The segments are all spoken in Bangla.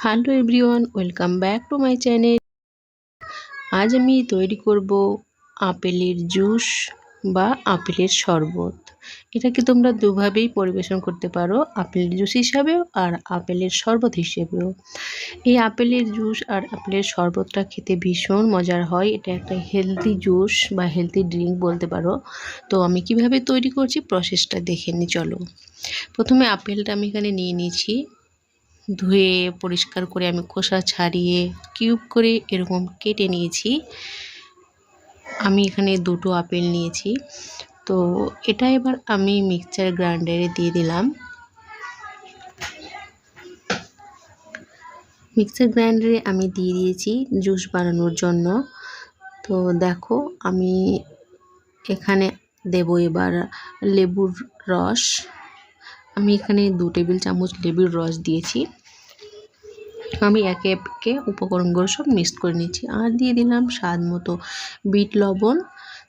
Hello everyone welcome back to my channel আজ আমি তৈরি করব আপেলের জুস বা আপেলের শরবত। এটাকে তোমরা দুভাবেই পরিবেশন করতে পারো, আপেলের জুস হিসাবেও আর আপেলের শরবত হিসেবেও। এই আপেলের জুস আর আপেলের শরবতটা খেতে ভীষণ মজার হয়। এটা একটা হেলদি জুস বা হেলদি ড্রিঙ্ক বলতে পারো। তো আমি কীভাবে তৈরি করছি প্রসেসটা দেখে নি, চলো। প্রথমে আপেলটা আমি এখানে নিয়ে নিয়েছি। ধুয়ে, পরিষ্কার করে আমি খোসা ছাড়িয়ে, কিউব করে এরকম কেটে নিয়েছি। আমি এখানে দুটো আপেল নিয়েছি। তো এটা এবার আমি মিক্সচার গ্রাইন্ডারে দিয়ে দিলাম। মিক্সার গ্রাইন্ডারে আমি দিয়ে দিয়েছি জুস বানানোর জন্য। তো দেখো, আমি এখানে দেব এবার লেবুর রস। আমি এখানে দু টেবিল চামচ লেবুর রস দিয়েছি। আমি একে একে উপকরণগুলো সব মিক্সড করে নিচ্ছি। আর দিয়ে দিলাম স্বাদ মতো বিট লবণ।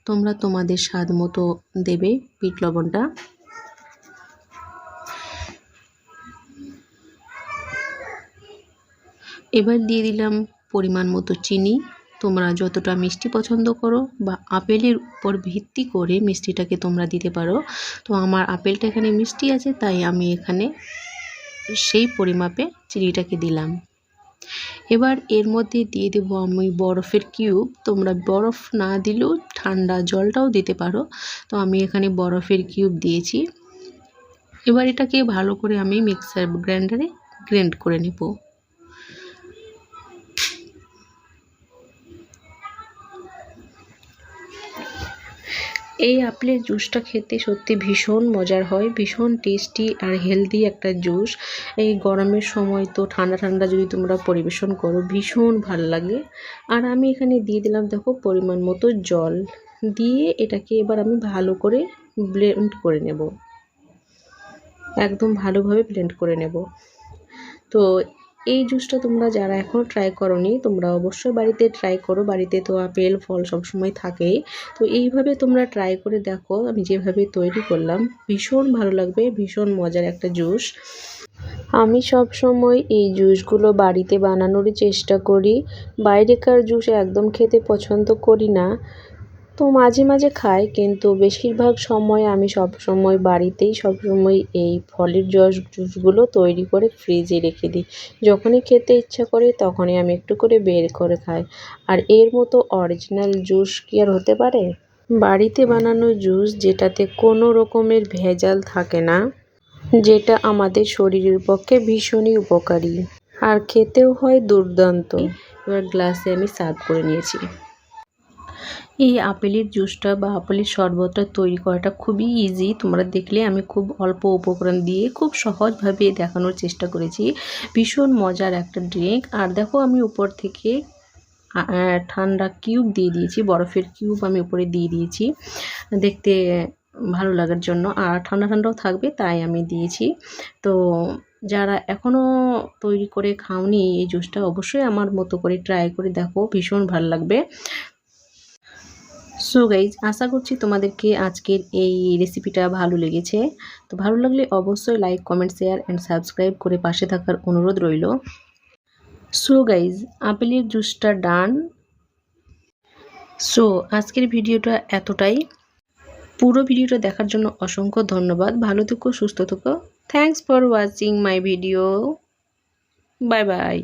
তোমরা তোমাদের স্বাদ মতো দেবে বিট লবণটা। এবার দিয়ে দিলাম পরিমাণ মতো চিনি। তোমরা যতটা মিষ্টি পছন্দ করো বা আপেলের উপর ভিত্তি করে মিষ্টিটাকে তোমরা দিতে পারো। তো আমার আপেলটা এখানে মিষ্টি আছে, তাই আমি এখানে সেই পরিমাপে চিনিটাকে দিলাম। এবার এর মধ্যে দিয়ে দেব আমি বরফের কিউব। তোমরা বরফ না দিলেও ঠান্ডা জলটাও দিতে পারো। তো আমি এখানে বরফের কিউব দিয়েছি। এবার এটাকে ভালো করে আমি মিক্সার গ্রাইন্ডারে গ্রাইন্ড করে নেব। এই আপেলের জুসটা খেতে সত্যি ভীষণ মজার হয়, ভীষণ টেস্টি আর হেলদি একটা জুস। এই গরমের সময় তো ঠান্ডা ঠান্ডা যদি তোমরা পরিবেশন করো, ভীষণ ভালো লাগে। আর আমি এখানে দিয়ে দিলাম দেখো পরিমাণ মতো জল। দিয়ে এটাকে এবার আমি ভালো করে ব্লেন্ড করে নেব। একদম ভালোভাবে ব্লেন্ড করে নেব। তো এই জুসটা তোমরা যারা এখনও ট্রাই করনি, তোমরা অবশ্যই বাড়িতে ট্রাই করো। বাড়িতে তো আপেল, ফল সবসময় থাকেই। তো এইভাবে তোমরা ট্রাই করে দেখো, আমি যেভাবে তৈরি করলাম। ভীষণ ভালো লাগবে, ভীষণ মজার একটা জুস। আমি সব সময় এই জুসগুলো বাড়িতে বানানোরই চেষ্টা করি। বাইরেকার জুস একদম খেতে পছন্দ করি না। তো মাঝে মাঝে খাই, কিন্তু বেশিরভাগ সময় আমি সব সময় বাড়িতেই সব সময় এই ফলের জস, জুসগুলো তৈরি করে ফ্রিজে রেখে দিই। যখনই খেতে ইচ্ছা করে তখনই আমি একটু করে বের করে খাই। আর এর মতো অরিজিনাল জুস কি আর হতে পারে? বাড়িতে বানানো জুস যেটাতে কোনো রকমের ভেজাল থাকে না, যেটা আমাদের শরীরের পক্ষে ভীষণই উপকারী। আর খেতেও হয় দুর্দান্ত। এবার গ্লাসে আমি সার্ভ করে নিয়েছি। এই আপেলের জুসটা বা আপেলের শরবতটা তৈরি করাটা খুবই ইজি তোমরা দেখলে আমি খুব অল্প উপকরণ দিয়ে খুব সহজভাবে দেখানোর চেষ্টা করেছি। ভীষণ মজার একটা ড্রিঙ্ক আর দেখো আমি উপর থেকে ঠান্ডা কিউব দিয়ে দিয়েছি, বরফের কিউব আমি উপরে দিয়ে দিয়েছি। দেখতে ভালো লাগার জন্য। আর ঠান্ডা ঠান্ডাও থাকবে, তাই আমি দিয়েছি। তো যারা এখনও তৈরি করে খাওনি এই জুসটা, অবশ্যই আমার মতো করে ট্রাই করে দেখো, ভীষণ ভালো লাগবে। সো গাইজ আশা করছি তোমাদেরকে আজকের এই রেসিপিটা ভালো লেগেছে। তো ভালো লাগলে অবশ্যই like comment share and subscribe করে পাশে থাকার অনুরোধ রইল। সো গাইজ আপেলের জুসটা ডান সো আজকের ভিডিওটা এতটাই। পুরো ভিডিওটা দেখার জন্য অসংখ্য ধন্যবাদ। ভালো থেকো, সুস্থ থেকো। Thanks for watching my video bye bye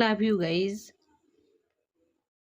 love you guys